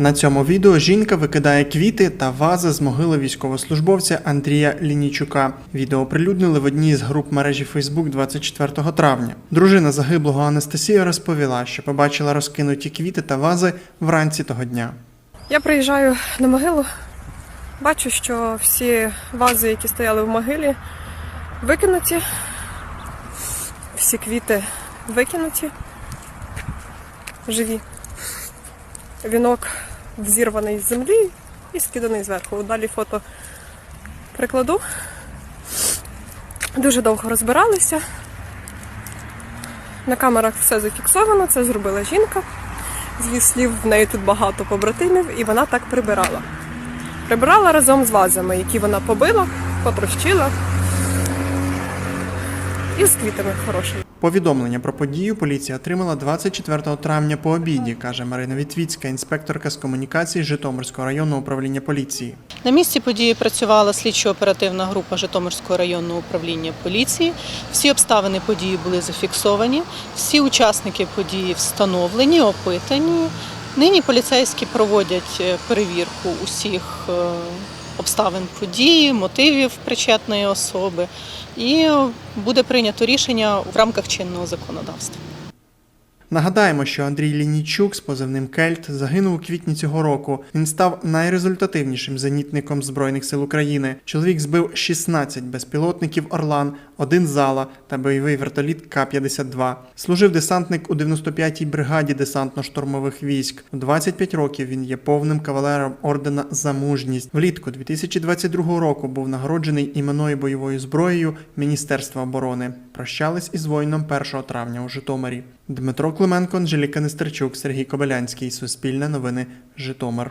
На цьому відео жінка викидає квіти та вази з могили військовослужбовця Андрія Лінічука. Відео оприлюднили в одній з груп мережі Facebook 24 травня. Дружина загиблого Анастасія розповіла, що побачила розкинуті квіти та вази вранці того дня. Я приїжджаю на могилу, бачу, що всі вази, які стояли в могилі, викинуті, всі квіти викинуті, живі. Вінок взірваний з землі і скиданий зверху. Далі фото прикладу. Дуже довго розбиралися. На камерах все зафіксовано, це зробила жінка. З її слів, в неї тут багато побратимів, і вона так прибирала. Прибирала разом з вазами, які вона побила, потрощила. І з квітами хорошими. Повідомлення про подію поліція отримала 24 травня по обіді, каже Марина Вітвіцька, інспекторка з комунікації Житомирського районного управління поліції. На місці події працювала слідчо-оперативна група Житомирського районного управління поліції. Всі обставини події були зафіксовані, всі учасники події встановлені, опитані. Нині поліцейські проводять е, перевірку усіх е, обставин події, мотивів причетної особи, і буде прийнято рішення в рамках чинного законодавства. Нагадаємо, що Андрій Лінічук з позивним Кельт загинув у квітні цього року. Він став найрезультативнішим зенітником Збройних сил України. Чоловік збив 16 безпілотників Орлан, один зала та бойовий вертоліт К-52. Служив десантник у 95-й бригаді десантно-штурмових військ. У 25 років він є повним кавалером ордена за мужність. Влітку 2022 року був нагороджений іменною бойовою зброєю Міністерства оборони. Прощались із воїном 1 травня у Житомирі. Дмитро Клименко, Анжеліка Нестерчук, Сергій Кобилянський. Суспільне новини. Житомир.